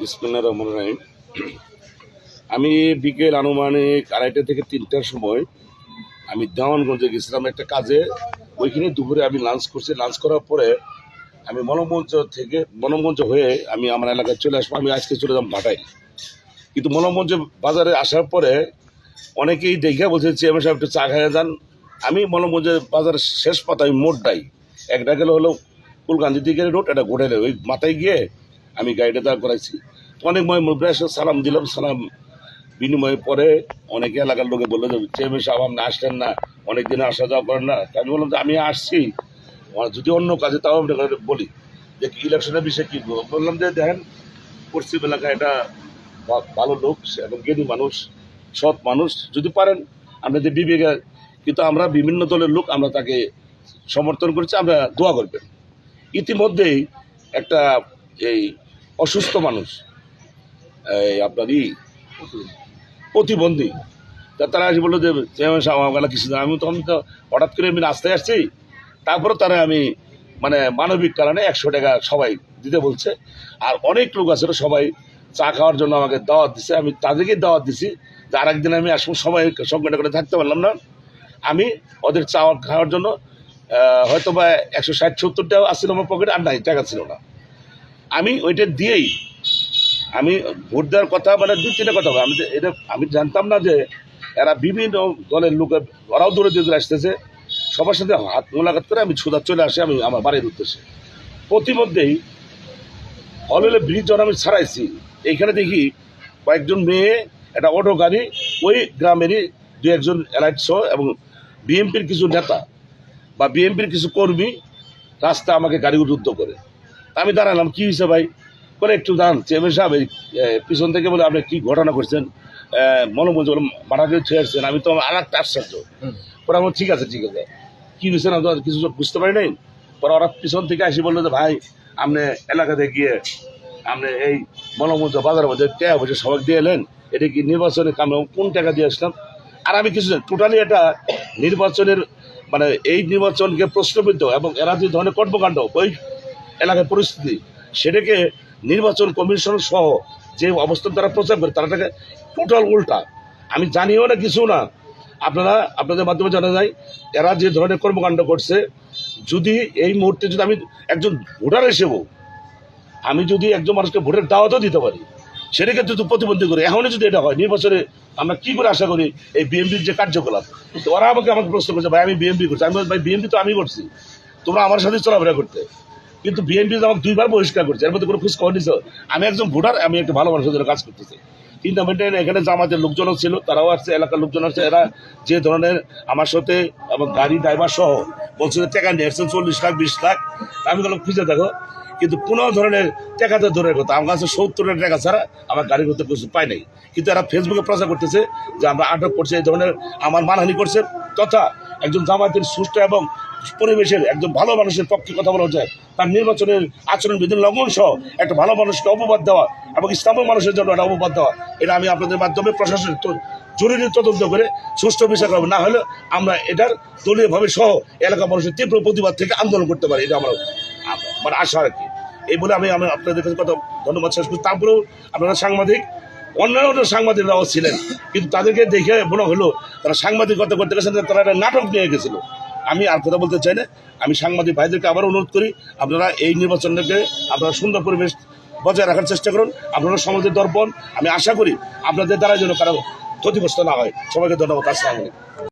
বিসমুল্লাহ রহমান রাহিম। আমি বিকেল আনুমানিক আড়াইটা থেকে তিনটার সময় আমি দেওয়ানগঞ্জে গেছিলাম একটা কাজে। ওইখানে দুপুরে আমি লাঞ্চ করছি। লাঞ্চ করার পরে আমি মনোমঞ্চ থেকে মনোমঞ্চ হয়ে আমি আমার এলাকায় চলে আসব। আমি আজকে চলে যাব ভাটাই কিন্তু মনোমঞ্চ বাজারে আসার পরে অনেকেই দেখে বলছে, চেয়ারম্যান সাহেব, একটু চা খাইয়ে যান। আমি মনোমঞ্চের বাজারের শেষ পাতায় মোড়টাই একটা গেলে হলো কুলকান্দি দিকে রোড একটা ঘোটেলে ওই মাথায় গিয়ে আমি গাড়িটা দাঁড় করাইছি। অনেক ময় মুরব্বী এসে সালাম দিলাম, সালাম বিনিময়ে পরে অনেকে এলাকার লোকে বলল যে, চেয়ারম্যান সাহেব, আপনি আসলেন না, অনেক দিনে আসা যাওয়া করেন না। আমি বললাম যে, আমি আসছি। যদি অন্য কাজে তাও আমি বলি যে ইলেকশনের বিষয়ে কী বললাম যে, দেখেন, পশ্চিম এলাকায় এটা ভালো লোক এবং জ্ঞানী মানুষ, সৎ মানুষ, যদি পারেন আপনাদের বিবেকে, কিন্তু আমরা বিভিন্ন দলের লোক, আমরা তাকে সমর্থন করছি, আমরা দোয়া করবেন। ইতিমধ্যেই একটা এই অসুস্থ মানুষ। এই প্রতিবন্ধী। তা তারা এসে বলল যে, চেয়ারম্যান আমার কিছু আমি তখন তো হঠাৎ করে আমি রাস্তায় আসছি। তারপরে তারা আমি মানে মানবিক কারণে একশো টাকা সবাই দিতে বলছে। আর অনেক লোক আছে সবাই চা খাওয়ার জন্য আমাকে দাওয়াত দিছে। আমি তাদেরকে দাওয়াত দিছি যে আরেকদিন আমি আসব সবাই সংকটে করে থাকতে পারলাম না। আমি ওদের চা খাওয়ার জন্য হয়তো বা একশো ষাট, সত্তর টাকা আসছিল আমার পকেটে আর নাই, টাকা ছিল না। আমি ওইটা দিয়েই, আমি ভোট দেওয়ার কথা মানে দুই, তিনটা কথা। আমি এটা, আমি জানতাম না যে এরা বিভিন্ন দলের লোক, ওরাও দূরে দূরে আসতেছে। সবার সাথে হাত মোলাকাত করে আমি ছুদা চলে আসি, আমি আমার বাড়ির উদ্দেশ্যে। প্রতিমধ্যেই হলে ব্রিজ যখন আমি ছাড়াইছি এইখানে দেখি কয়েকজন মেয়ে, একটা অটো গাড়ি, ওই গ্রামেরই দু একজন এলাইট সহ এবং বিএনপির কিছু নেতা বা বিএনপির কিছু কর্মী রাস্তা আমাকে গাড়ি উদ্ধ করে। আমি দাঁড়ালাম কী হয়েছে ভাই? বলে একটু দাঁড়ান চেয়ারম্যান সাহেব এই, পিছন থেকে বলে আপনি কী ঘটনা করছেন? মনে বলছে বলে মারা দিয়ে ছেড়ে আসছেন আমি তো আর একটা আশ্চর্য। পরে আমার ঠিক আছে ঠিক আছে। কী হয়েছে না তো কিছু বুঝতে পারি নাই। পরে ওরা পিছন থেকে আসি বলল যে ভাই আপনি এলাকাতে গিয়ে আপনি এই মনোমঞ্চ বাজারের মধ্যে টাকা বসে সবাই দিয়ে এলেন এটা কি নির্বাচনের কামে কোন টাকা দিয়ে আসলাম? আর আমি কিছু টোটালি এটা নির্বাচনের মানে এই নির্বাচনকে প্রশ্নবিদ্ধ এবং এরা যে ধরনের কর্মকাণ্ড ওই এলাকার পরিস্থিতি, সেটাকে নির্বাচন কমিশন সহ যে অবস্থান তারা প্রচার করে, তারা টোটাল উল্টা। আমি জানিও না, কিছু না। আপনারা, আপনাদের মাধ্যমে জানা যায়, এরা যে ধরনের কর্মকাণ্ড করছে, যদি এই মুহূর্তে যদি আমি একজন ভোটার হিসেবেও আমি যদি একজন মানুষকে ভোটের দাওয়াতও দিতে পারি সেটাকে যদি প্রতিবন্ধী করি। এখনই যদি এটা হয়, নির্বাচনে আমরা কি করে আশা করি এই বিএনপির যে কার্যকলাপ? তো ওরা আমাকে আমাকে প্রশ্ন করছে, ভাই, আমি বিএনপি করছি। আমি ভাই, বিএনপি তো আমি করছি। তোমরা আমার সাথে চলাফেরা করতে। কিন্তু বিএনপি আমাকে দুইবার বহিষ্কার করছে। এর মধ্যে কোনো খোঁজ খবর নিছো আমি একজন ভোটার, আমি একটা ভালো মানুষের জন্য কাজ করতেছি। আমি এটা- এখানে জামাতের লোকজনও ছিল, তারাও আসছে এলাকার লোকজন আসছে এরা যে ধরনের আমার সাথে এবং গাড়ি ড্রাইভার সহ বলছে যে টাকা নিয়ে চল্লিশ লাখ, বিশ লাখ। আমি বললাম, খুঁজে দেখো। কিন্তু কোনো ধরনের টাকা তো দূরের কথা, আমার কাছে সত্তরের টাকা ছাড়া আমার গাড়ি করতে কিছু পাই নাই। কিন্তু এরা ফেসবুকে প্রচার করতেছে যে আমরা আটক করছে, এই ধরনের আমার মানহানি করছে তথা একজন জামায়াতের সুষ্ঠু এবং পরিবেশের একজন ভালো মানুষের পক্ষে কথা বলা যায় তার নির্বাচনের আচরণ বিধি লঙ্ঘন সহ একটা ভালো মানুষকে অপবাদ দেওয়া এবং ইসলামের মানুষের জন্য একটা অপবাদ দেওয়া, এটা আমি আপনাদের মাধ্যমে প্রশাসন জরুরি তদন্ত করে সুষ্ঠু বিচার করব। না হলে আমরা এটার দলীয়ভাবে সহ এলাকা মানুষের তীব্র প্রতিবাদ থেকে আন্দোলন করতে পারি, এটা আমার মানে আশা আর কি। এই বলে আমি আমি আপনাদের কাছে কথা, ধন্যবাদ শেষ করছি। তারপরেও আপনারা সাংবাদিক অন্যান্য সাংবাদিকরাও ছিলেন, কিন্তু তাদেরকে দেখে মনে হলো তারা সাংবাদিকতা করতে গেছেন, তারা একটা নাটক নিয়ে গেছিল। আমি আর কথা বলতে চাই না, আমি সাংবাদিক ভাইদেরকে আবার অনুরোধ করি, আপনারা এই নির্বাচনটাকে আপনারা সুন্দর পরিবেশ বজায় রাখার চেষ্টা করুন, আপনারা সমাজের দর্পণ, আমি আশা করি আপনাদের দ্বারা যেন কারও ক্ষতিগ্রস্ত না হয়। সবাইকে ধন্যবাদ, আসসালামু